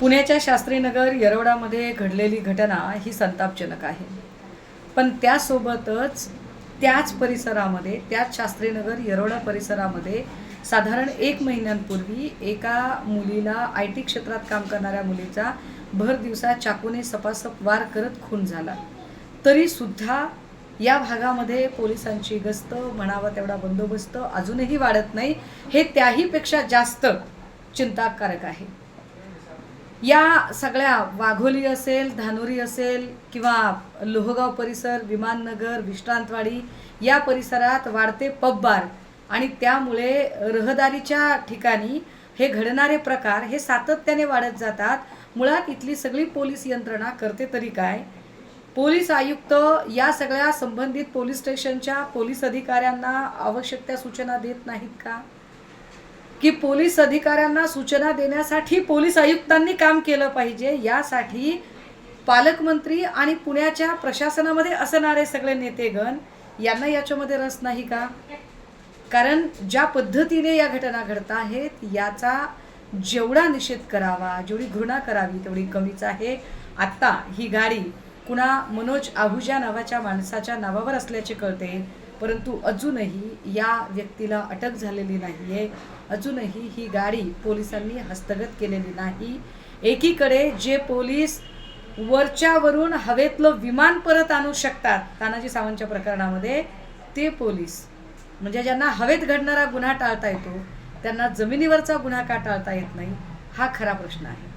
पुण्याच्या शास्त्रीनगर येरवडामध्ये घडलेली घटना ही संतापजनक आहे. पण त्यासोबतच त्याच परिसरामध्ये त्याच शास्त्रीनगर येरवडा परिसरामध्ये साधारण एक महिन्यांपूर्वी एका मुलीला आय टी क्षेत्रात काम करणाऱ्या मुलीचा भर दिवसा चाकूने सपासप वार करत खून झाला. तरीसुद्धा या भागामध्ये पोलिसांची गस्त म्हणावा तेवढा बंदोबस्त अजूनही वाढत नाही. हे त्याहीपेक्षा जास्त चिंताकारक आहे. या सगळ्या वाघोली असेल धानोरी असेल किंवा लोहगाव परिसर विमाननगर विश्रांतवाडी या परिसरात वाढते पब्बार. आणि त्यामुळे रहदारीच्या ठिकाणी हे घडणारे प्रकार हे सातत्याने वाढत जातात. मुळात इथली सगळी पोलीस यंत्रणा करते तरी काय? पोलीस आयुक्त या सगळ्या संबंधित पोलीस स्टेशनच्या पोलीस अधिकाऱ्यांना आवश्यक त्या सूचना देत नाहीत का? की पोलीस अधिकाऱ्यांना सूचना देण्यासाठी पोलीस आयुक्तांनी काम केलं पाहिजे. यासाठी पालकमंत्री आणि पुण्याच्या प्रशासनामध्ये असणारे सगळे नेतेगण यांना याच्यामध्ये रस नाही का? कारण ज्या पद्धतीने या घटना घडत आहेत याचा जेवढा निषेध करावा जेवढी घृणा करावी तेवढी कमीच आहे. आत्ता ही गाडी कुणा मनोज आहुजा नावाच्या माणसाच्या नावावर असल्याचे कळते. परंतु अजूनही या व्यक्तीला अटक झालेली नाही आहे अजूनही ही गाडी पोलिसांनी हस्तगत केलेली नाही. एकीकडे जे पोलीस वरच्यावरून हवेतलं विमान परत आणू शकतात तानाजी सावंतच्या प्रकरणामध्ये ते पोलीस. म्हणजे ज्यांना हवेत घडणारा गुन्हा टाळता येतो त्यांना जमिनीवरचा गुन्हा का टाळता येत नाही हा खरा प्रश्न आहे.